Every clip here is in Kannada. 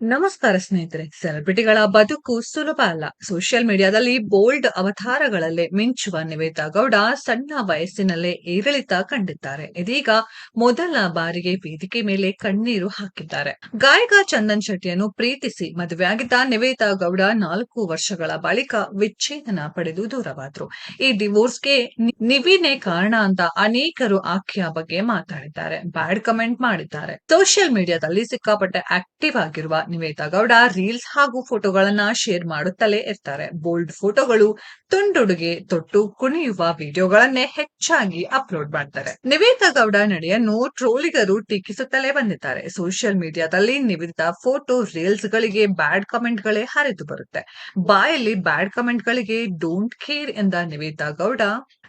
ನಮಸ್ಕಾರ ಸ್ನೇಹಿತರೆ. ಸೆಲೆಬ್ರಿಟಿಗಳ ಬದುಕು ಸುಲಭ ಅಲ್ಲ. ಸೋಷಿಯಲ್ ಮೀಡಿಯಾದಲ್ಲಿ ಬೋಲ್ಡ್ ಅವತಾರಗಳಲ್ಲಿ ಮಿಂಚುವ ನಿವೇತಾ ಗೌಡ ಸಣ್ಣ ವಯಸ್ಸಿನಲ್ಲೇ ಏರಿಳಿತ ಕಂಡಿದ್ದಾರೆ. ಇದೀಗ ಮೊದಲ ಬಾರಿಗೆ ವೇದಿಕೆ ಮೇಲೆ ಕಣ್ಣೀರು ಹಾಕಿದ್ದಾರೆ. ಗಾಯಕ ಚಂದನ್ ಶೆಟ್ಟಿಯನ್ನು ಪ್ರೀತಿಸಿ ಮದುವೆಯಾಗಿದ್ದ ನಿವೇತಾ ಗೌಡ ನಾಲ್ಕು ವರ್ಷಗಳ ಬಳಿಕ ವಿಚ್ಛೇದನ ಪಡೆದು ದೂರವಾದ್ರು. ಈ ಡಿವೋರ್ಸ್ಗೆ ನಿವಿನೇ ಕಾರಣ ಅಂತ ಅನೇಕರು ಆಕೆಯ ಬಗ್ಗೆ ಮಾತಾಡಿದ್ದಾರೆ. ಬ್ಯಾಡ್ ಕಮೆಂಟ್ ಮಾಡಿದ್ದಾರೆ. ಸೋಷಿಯಲ್ ಮೀಡಿಯಾದಲ್ಲಿ ಸಿಕ್ಕಾಪಟ್ಟೆ ಆಕ್ಟಿವ್ ಆಗಿರುವ ನಿವೇತಾ ಗೌಡ ರೀಲ್ಸ್ ಹಾಗೂ ಫೋಟೋಗಳನ್ನ ಶೇರ್ ಮಾಡುತ್ತಲೇ ಇರ್ತಾರೆ. ಬೋಲ್ಡ್ ಫೋಟೋಗಳು ತುಂಡುಡುಗೆ ತೊಟ್ಟು ಕುಣಿಯುವ ವಿಡಿಯೋಗಳನ್ನೇ ಹೆಚ್ಚಾಗಿ ಅಪ್ಲೋಡ್ ಮಾಡ್ತಾರೆ. ನಿವೇತಾ ಗೌಡ ನಡೆಯನ್ನು ಟ್ರೋಲಿಗರು ಟೀಕಿಸುತ್ತಲೇ ಬಂದಿದ್ದಾರೆ. ಸೋಷಿಯಲ್ ಮೀಡಿಯಾದಲ್ಲಿ ನಿವೇದಿತಾ ಫೋಟೋ ರೀಲ್ಸ್ ಗಳಿಗೆ ಬ್ಯಾಡ್ ಕಮೆಂಟ್ ಗಳೇ ಹರಿದು ಬರುತ್ತೆ. ಬಾಯಲ್ಲಿ ಬ್ಯಾಡ್ ಕಮೆಂಟ್ ಗಳಿಗೆ ಡೋಂಟ್ ಕೇರ್ ಎಂದ ನಿವೇತಾ ಗೌಡ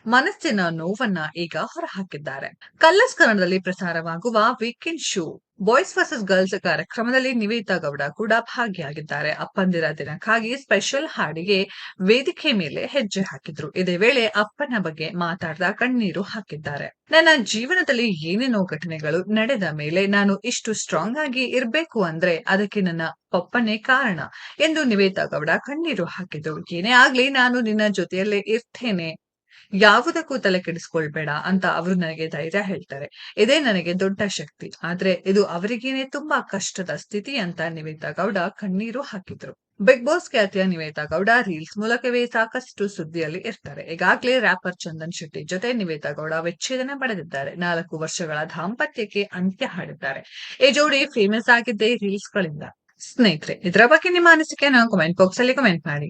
ಮನಸ್ಸಿನ ನೋವನ್ನ ಈಗ ಹೊರಹಾಕಿದ್ದಾರೆ. ಕಲ್ಲಸ್ಕರಣದಲ್ಲಿ ಪ್ರಸಾರವಾಗುವ weekend show boys versus girls ಕಾರ್ಯಕ್ರಮದಲ್ಲಿ ನಿವೇತಾ ಗೌಡ ಕೂಡ ಭಾಗಿಯಾಗಿದ್ದಾರೆ. ಅಪ್ಪಂದಿರ ದಿನಕ್ಕಾಗಿ ಸ್ಪೆಷಲ್ ಹಾಡಿಗೆ ವೇದಿಕೆ ಮೇಲೆ ಹೆಜ್ಜೆ ಹಾಕಿದ್ರು. ಇದೇ ವೇಳೆ ಅಪ್ಪನ ಬಗ್ಗೆ ಮಾತಾಡ್ದ ಕಣ್ಣೀರು ಹಾಕಿದ್ದಾರೆ. ನನ್ನ ಜೀವನದಲ್ಲಿ ಏನೇನೋ ಘಟನೆಗಳು ನಡೆದ ಮೇಲೆ ನಾನು ಇಷ್ಟು ಸ್ಟ್ರಾಂಗ್ ಆಗಿ ಇರಬೇಕು ಅಂದ್ರೆ ಅದಕ್ಕೆ ನನ್ನ ಪಪ್ಪನೇ ಕಾರಣ ಎಂದು ನಿವೇತಾ ಗೌಡ ಕಣ್ಣೀರು ಹಾಕಿದ್ರು. ಏನೇ ಆಗ್ಲಿ ನಾನು ನಿನ್ನ ಜೊತೆಯಲ್ಲೇ ಇರ್ತೇನೆ ಯಾವುದಕ್ಕೂ ತಲೆ ಕೆಡಿಸ್ಕೊಳ್ಬೇಡ ಅಂತ ಅವರು ನನಗೆ ಧೈರ್ಯ ಹೇಳ್ತಾರೆ. ಇದೇ ನನಗೆ ದೊಡ್ಡ ಶಕ್ತಿ. ಆದ್ರೆ ಇದು ಅವರಿಗೇನೆ ತುಂಬಾ ಕಷ್ಟದ ಸ್ಥಿತಿ ಅಂತ ನಿವೇತಾ ಗೌಡ ಕಣ್ಣೀರು ಹಾಕಿದ್ರು. ಬಿಗ್ ಬಾಸ್ ಖ್ಯಾತಿಯ ನಿವೇತಾ ಗೌಡ ರೀಲ್ಸ್ ಮೂಲಕವೇ ಸಾಕಷ್ಟು ಸುದ್ದಿಯಲ್ಲಿ ಇರ್ತಾರೆ. ಈಗಾಗಲೇ ರ್ಯಾಪರ್ ಚಂದನ್ ಶೆಟ್ಟಿ ಜೊತೆ ನಿವೇತಾ ಗೌಡ ವಿಚ್ಛೇದನ ಪಡೆದಿದ್ದಾರೆ. ನಾಲ್ಕು ವರ್ಷಗಳ ದಾಂಪತ್ಯಕ್ಕೆ ಅಂತ್ಯ ಹಾಡಿದ್ದಾರೆ. ಈ ಜೋಡಿ ಫೇಮಸ್ ಆಗಿದ್ದೇ ರೀಲ್ಸ್ ಗಳಿಂದ ಸ್ನೇಹಿತರೆ, ಇದರ ಬಗ್ಗೆ ನಿಮ್ಮ ಅನಿಸಿಕೆಯನ್ನು ಕಮೆಂಟ್ ಬಾಕ್ಸ್ ಅಲ್ಲಿ ಕಮೆಂಟ್ ಮಾಡಿ.